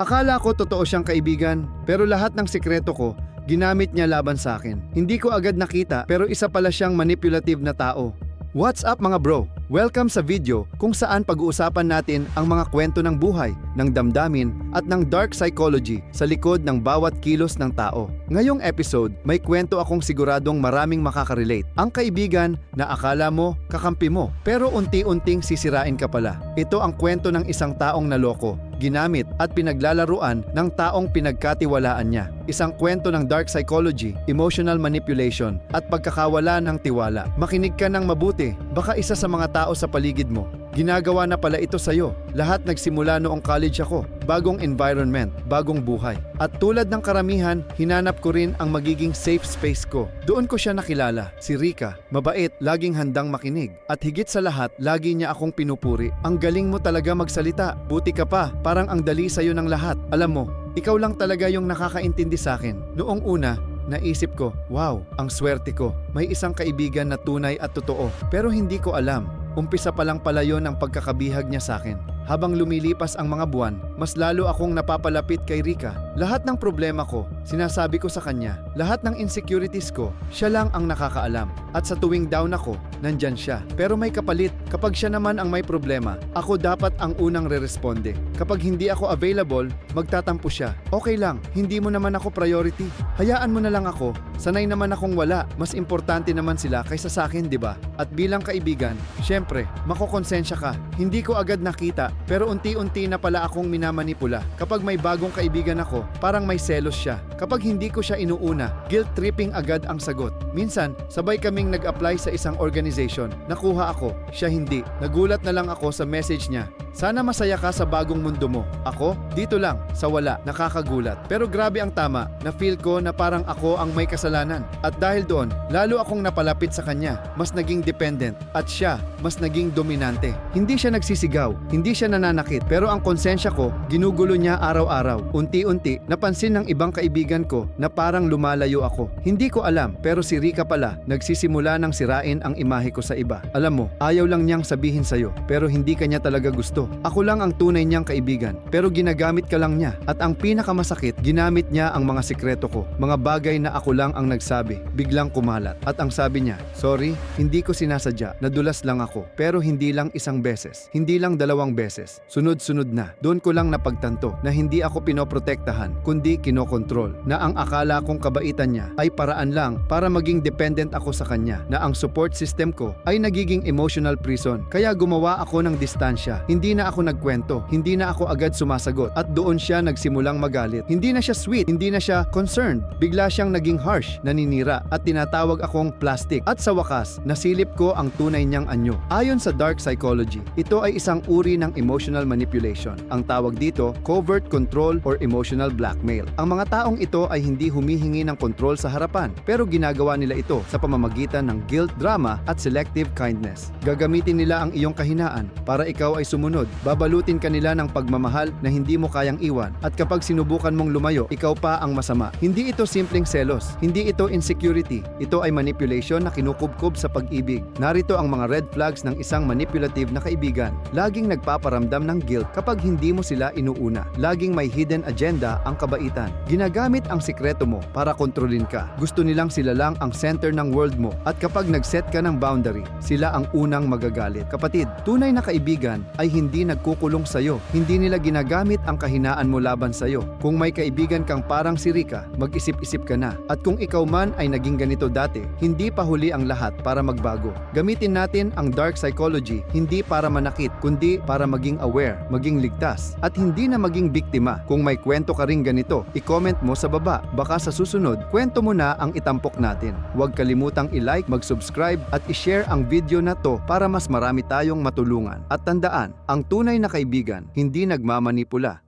Akala ko totoo siyang kaibigan, pero lahat ng sikreto ko, ginamit niya laban sa akin. Hindi ko agad nakita, pero isa pala siyang manipulative na tao. What's up mga bro? Welcome sa video kung saan pag-uusapan natin ang mga kwento ng buhay, ng damdamin at ng dark psychology sa likod ng bawat kilos ng tao. Ngayong episode, may kwento akong siguradong maraming makakarelate. Ang kaibigan na akala mo kakampi mo, pero unti-unting sisirain ka pala. Ito ang kwento ng isang taong naloko, ginamit at pinaglalaruan ng taong pinagkatiwalaan niya. Isang kwento ng dark psychology, emotional manipulation at pagkakawala ng tiwala. Makinig ka ng mabuti, baka isa sa mga tao sa paligid mo. Ginagawa na pala ito sa'yo. Lahat nagsimula noong college ako. Bagong environment, bagong buhay. At tulad ng karamihan, hinanap ko rin ang magiging safe space ko. Doon ko siya nakilala, si Rika. Mabait, laging handang makinig. At higit sa lahat, lagi niya akong pinupuri. Ang galing mo talaga magsalita. Buti ka pa, parang ang dali sa'yo ng lahat. Alam mo, ikaw lang talaga yung nakakaintindi sa akin. Noong una, naisip ko, wow, ang swerte ko. May isang kaibigan na tunay at totoo. Pero hindi ko alam. Umpisa pa lang pala yon ang pagkakabihag niya sa akin. Habang lumilipas ang mga buwan, mas lalo akong napapalapit kay Rika. Lahat ng problema ko, sinasabi ko sa kanya. Lahat ng insecurities ko, siya lang ang nakakaalam. At sa tuwing down ako, nandyan siya. Pero may kapalit, kapag siya naman ang may problema, ako dapat ang unang re-responde. Kapag hindi ako available, magtatampo siya. Okay lang, hindi mo naman ako priority. Hayaan mo na lang ako. Sanay naman akong wala. Mas importante naman sila kaysa sa akin, di ba? At bilang kaibigan, syempre, makokonsensya ka. Hindi ko agad nakita, pero unti-unti na pala akong minamanipula. Kapag may bagong kaibigan ako, parang may selos siya. Kapag hindi ko siya inuuna, guilt-tripping agad ang sagot. Minsan, sabay kaming nag-apply sa isang organization. Nakuha ako, siya hindi. Nagulat na lang ako sa message niya. Sana masaya ka sa bagong mundo mo. Ako, dito lang, sa wala, nakakagulat. Pero grabe ang tama, na feel ko na parang ako ang may kasalanan. At dahil doon, lalo akong napalapit sa kanya. Mas naging dependent. At siya, mas naging dominante. Hindi siya nagsisigaw, hindi siya nananakit. Pero ang konsensya ko, ginugulo niya araw-araw. Unti-unti, napansin ng ibang kaibigan ko na parang lumalayo ako. Hindi ko alam, pero si Rika pala, nagsisimula ng sirain ang imahe ko sa iba. Alam mo, ayaw lang niyang sabihin sa'yo, pero hindi kanya talaga gusto. Ako lang ang tunay niyang kaibigan, pero ginagamit ka lang niya. At ang pinakamasakit, ginamit niya ang mga sikreto ko, mga bagay na ako lang ang nagsabi, biglang kumalat. At ang sabi niya, sorry, hindi ko sinasadya, nadulas lang ako. Pero hindi lang isang beses, hindi lang dalawang beses, sunod-sunod na. Doon ko lang napagtanto na hindi ako pinoprotektahan, kundi kinokontrol. Na ang akala kong kabaitan niya ay paraan lang para maging dependent ako sa kanya. Na ang support system ko ay nagiging emotional prison. Kaya gumawa ako ng distansya. Hindi na ako nagkwento, hindi na ako agad sumasagot. At doon siya nagsimulang magalit. Hindi na siya sweet, hindi na siya concerned. Bigla siyang naging harsh, naninira at tinatawag akong plastic. At sa wakas, nasilip ko ang tunay niyang anyo. Ayon sa dark psychology, ito ay isang uri ng emotional manipulation. Ang tawag dito, covert control or emotional blackmail. Ang mga taong ito ay hindi humihingi ng kontrol sa harapan, pero ginagawa nila ito sa pamamagitan ng guilt, drama at selective kindness. Gagamitin nila ang iyong kahinaan para ikaw ay sumunod. Babalutin ka nila ng pagmamahal na hindi mo kayang iwan. At kapag sinubukan mong lumayo, ikaw pa ang masama. Hindi ito simpleng selos, hindi ito insecurity. Ito ay manipulation na kinukubkob sa pag-ibig. Narito ang mga red flags ng isang manipulative na kaibigan. Laging nagpaparamdam ng guilt kapag hindi mo sila inuuna. Laging may hidden agenda ang kabaitan. Ginagamit ang sikreto mo para kontrolin ka. Gusto nilang sila lang ang center ng world mo. At kapag nag-set ka ng boundary, sila ang unang magagalit. Kapatid, tunay na kaibigan ay hindi nagkukulong sa'yo. Hindi nila ginagamit ang kahinaan mo laban sa'yo. Kung may kaibigan kang parang si Rika, mag-isip-isip ka na. At kung ikaw man ay naging ganito dati, hindi pa huli ang lahat para magbago. Gamitin natin ang dark psychology hindi para manakit, kundi para maging aware, maging ligtas, at hindi na maging biktima. Kung may kwento ka ring ganito, i-comment mo sa baba. Baka sa susunod, kwento mo na ang itampok natin. Huwag kalimutang i-like, mag-subscribe, at i-share ang video na to para mas marami tayong matulungan. At tandaan, ang tunay na kaibigan, hindi nagmamanipula.